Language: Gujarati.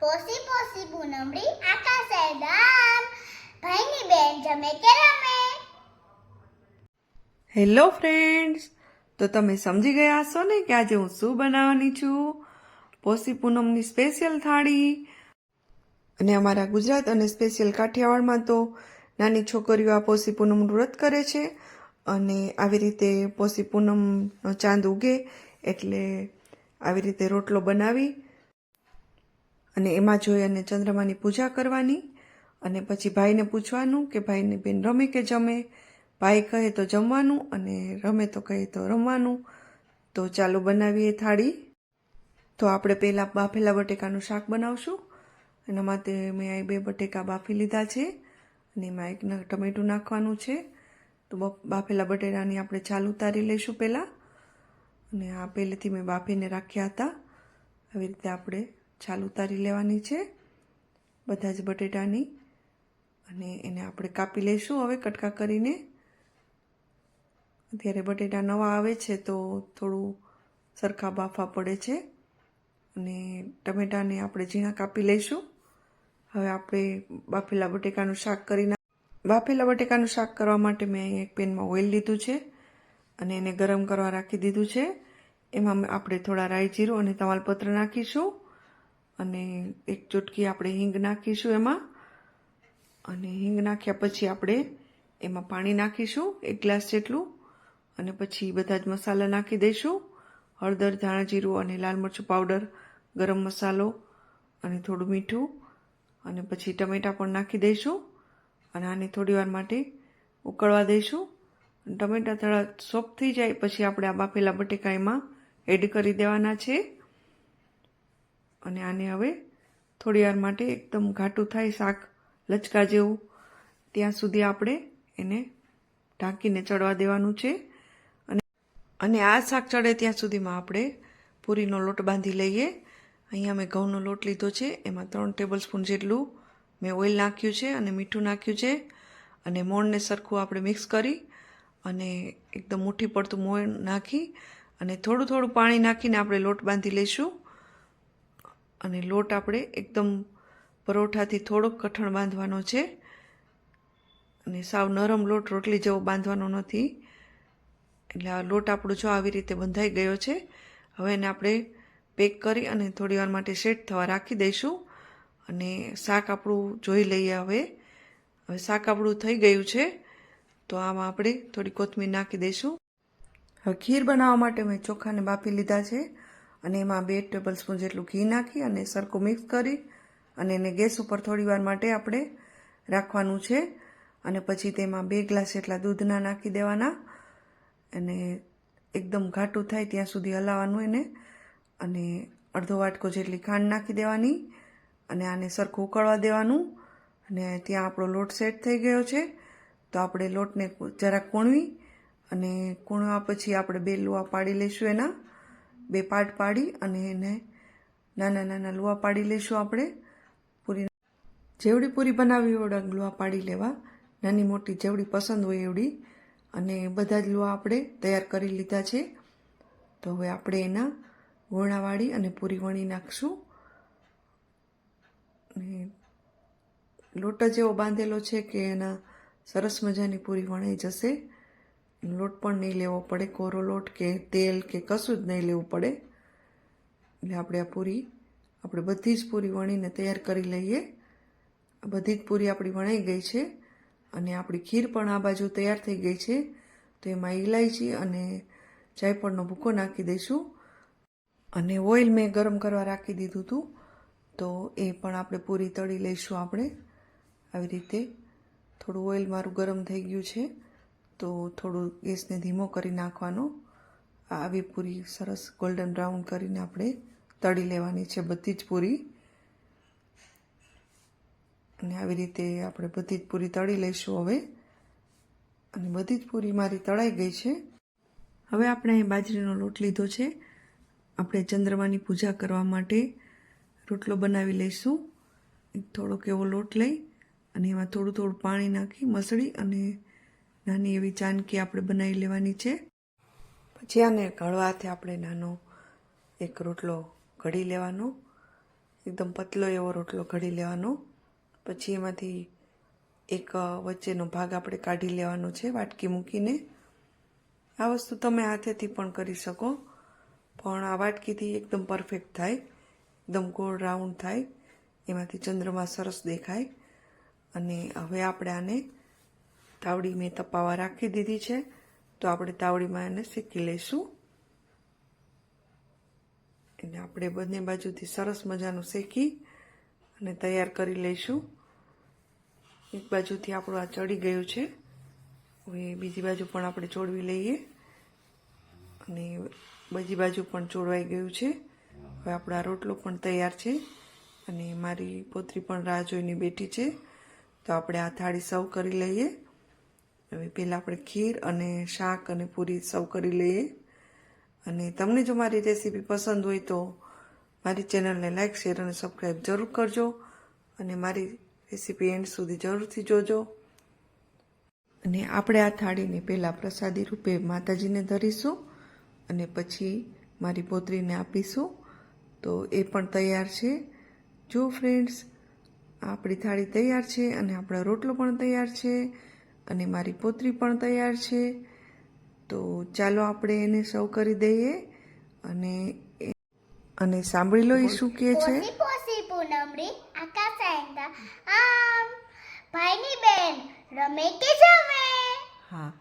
પોસી પોસી પૂનમડી આકાશે દામ ભાઈની બેન જમે કે રમે. હેલો ફ્રેન્ડ્સ તો તમે સમજી ગયા હશો ને કે આજે હું શું બનાવવાની છું? પોસી પૂનમની સ્પેશિયલ થાળી. અને અમારા ગુજરાત અને સ્પેશિયલ કાઠિયાવાડમાં તો નાની છોકરીઓ આ પોસી પૂનમનું વ્રત કરે છે. અને આવી રીતે પોસી પૂનમનો ચાંદ ઉગે એટલે આવી રીતે રોટલો બનાવી અને એમાં જોઈ અને ચંદ્રમાની પૂજા કરવાની અને પછી ભાઈને પૂછવાનું કે ભાઈની બેન રમે કે જમે? ભાઈ કહે તો જમવાનું અને રમે તો કહે તો રમવાનું. તો ચાલો બનાવીએ થાળી. તો આપણે પહેલાં બાફેલા બટેકાનું શાક બનાવશું. એના માટે મેં અહીં બે બટેકા બાફી લીધા છે અને એમાં એક ટમેટું નાખવાનું છે. તો બાફેલા બટેટાની આપણે છાલ ઉતારી લઈશું પહેલાં. અને આ પહેલેથી મેં બાફીને રાખ્યા હતા. આવી રીતે આપણે છાલ ઉતારી લેવાની છે, બધા જ બટેટાની. અને એને આપણે કાપી લઈશું હવે કટકા કરીને. અત્યારે બટેટા નવા આવે છે તો થોડું સરખા બાફા પડે છે. અને ટમેટાને આપણે ઝીણા કાપી લઈશું. હવે આપણે બાફેલા બટેકાનું શાક કરી બાફેલા બટેકાનું શાક કરવા માટે મેં એક પેનમાં ઓઇલ લીધું છે અને એને ગરમ કરવા રાખી દીધું છે. એમાં આપણે થોડા રાઈ જીરું અને તમાલપત્ર નાખીશું. અને એક ચૂટકી આપણે હિંગ નાખીશું એમાં. અને હિંગ નાખ્યા પછી આપણે એમાં પાણી નાખીશું, એક ગ્લાસ જેટલું. અને પછી બધા જ મસાલા નાખી દઈશું. હળદર, ધાણા જીરું અને લાલ મરચું પાવડર, ગરમ મસાલો અને થોડું મીઠું. અને પછી ટમેટાં પણ નાખી દઈશું. અને આને થોડી વાર માટે ઉકળવા દઈશું. ટમેટા ટમેટાં થોડા સોફ્ટ થઈ જાય, પછી આપણે આ બાફેલા બટેકા એમાં એડ કરી દેવાના છે. અને આને હવે થોડી વાર માટે એકદમ ઘાટું થાય શાક લચકા જેવું. ત્યાં સુધી આપણે એને ઢાંકીને ચડવા દેવાનું છે. અને અને આ શાક ચડે ત્યાં સુધીમાં આપણે પૂરીનો લોટ બાંધી લઈએ. અહીંયા મેં ઘઉંનો લોટ લીધો છે. એમાં ત્રણ ટેબલ સ્પૂન જેટલું મેં ઓઇલ નાખ્યું છે અને મીઠું નાખ્યું છે. અને મોણને સરખું આપણે મિક્સ કરી અને એકદમ મુઠ્ઠી પડતું મોણ નાખી અને થોડું થોડું પાણી નાખીને આપણે લોટ બાંધી લઈશું. અને લોટ આપણે એકદમ પરોઠાથી થોડોક કઠણ બાંધવાનો છે. અને સાવ નરમ લોટ રોટલી જેવો બાંધવાનો નથી. એટલે આ લોટ આપણો જો આવી રીતે બંધાઈ ગયો છે, હવે એને આપણે પેક કરી અને થોડી વાર માટે સેટ થવા રાખી દઈશું. અને શાક આપણું જોઈ લઈએ હવે. હવે શાક આપણું થઈ ગયું છે, તો આમાં આપણે થોડી કોથમીર નાખી દઈશું. હવે ખીર બનાવવા માટે મેં ચોખાને બાફી લીધા છે. અને એમાં બે ટેબલ સ્પૂન જેટલું ઘી નાખી અને સરખું મિક્સ કરી અને એને ગેસ ઉપર થોડી વાર માટે આપણે રાખવાનું છે. અને પછી તેમાં બે ગ્લાસ જેટલા દૂધના નાખી દેવાના. અને એકદમ ઘાટું થાય ત્યાં સુધી હલાવવાનું એને. અને અડધો વાટકો જેટલી ખાંડ નાખી દેવાની અને આને સરખું ઉકળવા દેવાનું. અને ત્યાં આપણો લોટ સેટ થઈ ગયો છે. તો આપણે લોટને જરાક કૂણવી અને કૂણવા પછી આપણે બે લુવા પાડી લઈશું એના. બે પાટ પાડી અને એને નાના નાના લુવા પાડી લઈશું આપણે. પૂરી જેવડી પૂરી બનાવી હોય લુવા પાડી લેવા. નાની મોટી જેવડી પસંદ હોય એવડી. અને બધા જ લુવા આપણે તૈયાર કરી લીધા છે. તો હવે આપણે એના વણાવાળી અને પૂરી વણી નાખશું. લોટ જ એવો બાંધેલો છે કે એના સરસ મજાની પૂરી વણાઈ જશે. લોટ પણ નહીં લેવો પડે, કોરો લોટ કે તેલ કે કશું જ નહીં લેવું પડે. એટલે આપણે આ પૂરી, આપણે બધી જ પૂરી વણીને તૈયાર કરી લઈએ. બધી જ પૂરી આપણી વણાઈ ગઈ છે અને આપણી ખીર પણ આ બાજુ તૈયાર થઈ ગઈ છે. તો એમાં ઇલાયચી અને જાયફળનો ભૂકો નાખી દઈશું. અને ઓઇલ મેં ગરમ કરવા રાખી દીધું હતું. તો એ પણ આપણે પૂરી તળી લઈશું આપણે. આવી રીતે થોડું ઓઇલ મારું ગરમ થઈ ગયું છે. તો થોડું ગેસને ધીમો કરી નાખવાનો. આવી પૂરી સરસ ગોલ્ડન બ્રાઉન કરીને આપણે તળી લેવાની છે બધી જ પૂરી. અને આવી રીતે આપણે બધી જ પૂરી તળી લઈશું હવે. અને બધી જ પૂરી મારી તળાઈ ગઈ છે. હવે આપણે બાજરીનો લોટ લીધો છે. આપણે ચંદ્રમાની પૂજા કરવા માટે રોટલો બનાવી લઈશું. થોડોક એવો લોટ લઈ અને એમાં થોડું થોડું પાણી નાખી, મસળી અને નાની એવી ચાનકી આપણે બનાવી લેવાની છે. પછી આને ઘડવા હાથે આપણે નાનો એક રોટલો ઘડી લેવાનો. એકદમ પતલો એવો રોટલો ઘડી લેવાનો. પછી એમાંથી એક વચ્ચેનો ભાગ આપણે કાઢી લેવાનો છે, વાટકી મૂકીને. આ વસ્તુ તમે હાથેથી પણ કરી શકો. પણ આ વાટકીથી એકદમ પરફેક્ટ થાય. એકદમ ગોળ રાઉન્ડ થાય. એમાંથી ચંદ્રમાં સરસ દેખાય. અને હવે આપણે આને તાવડી મેં તપાવા રાખી દીધી છે, તો આપણે તાવડીમાં એને શેકી લઈશું. એને આપણે બંને બાજુથી સરસ મજાનું શેકી અને તૈયાર કરી લઈશું. એક બાજુથી આપણું આ ચડી ગયું છે, હવે બીજી બાજુ પણ આપણે ચોડવી લઈએ. અને બીજી બાજુ પણ ચોડવાઈ ગયું છે. હવે આપણો રોટલો પણ તૈયાર છે અને મારી પોતરી પણ રાહ જોઈને બેઠી છે. તો આપણે આ થાળી સર્વ કરી લઈએ. હવે પહેલાં આપણે ખીર અને શાક અને પૂરી સર્વ કરી લઈએ. અને તમને જો મારી રેસીપી પસંદ હોય તો મારી ચેનલને લાઇક શેર અને સબસ્ક્રાઈબ જરૂર કરજો. અને મારી રેસીપી એન્ડ સુધી જરૂરથી જોજો. અને આપણે આ થાળીને પહેલાં પ્રસાદી રૂપે માતાજીને ધરીશું અને પછી મારી પોતરીને આપીશું. તો એ પણ તૈયાર છે. જો ફ્રેન્ડ્સ આપણી થાળી તૈયાર છે અને આપણો રોટલો પણ તૈયાર છે. અને મારી પોતરી પણ તૈયાર છે. તો ચાલો આપણે એને સર્વ કરી દઈએ અને અને સાંભળી લો એ શું કહે છે. પોસી આકાશ આમ. ભાઈની બેન રમે કે જમે? હા.